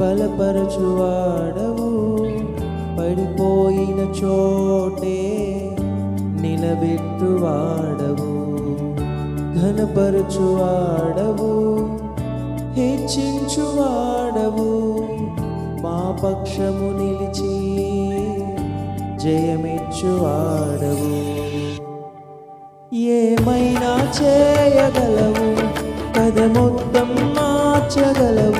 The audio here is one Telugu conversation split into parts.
బలపరచువాడవు పడిపోయిన చోటే నిలబెట్టువాడవు ఘనపరచువాడవు హెచ్చించువాడవు మా పక్షము నిలిచి జయమిచ్చువాడవు ఏమైనా చేయగలవు? కథ మొత్తం మార్చగలవు.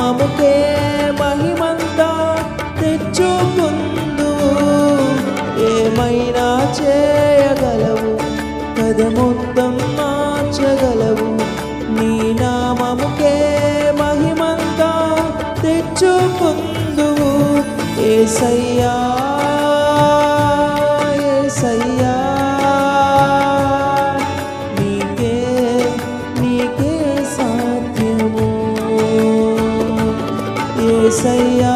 ఏసయ్యా ఏసయ్యా నీకే నీకే సాధ్యము ఏసయ్యా ఏసయ్యా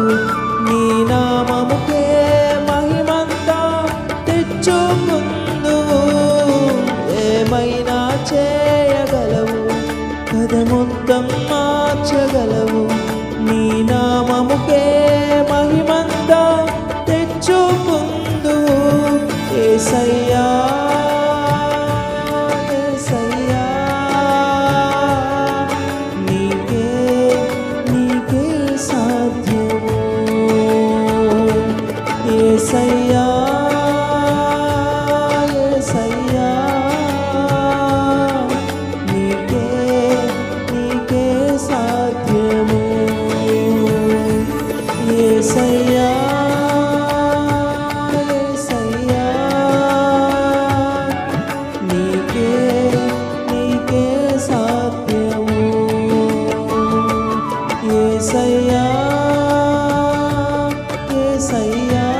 చేయగలవు కథ మార్చగలవు. నీ నామముకే మహిమంతా తెచ్చుకుందు ఏసయ్య ఏసయ్యా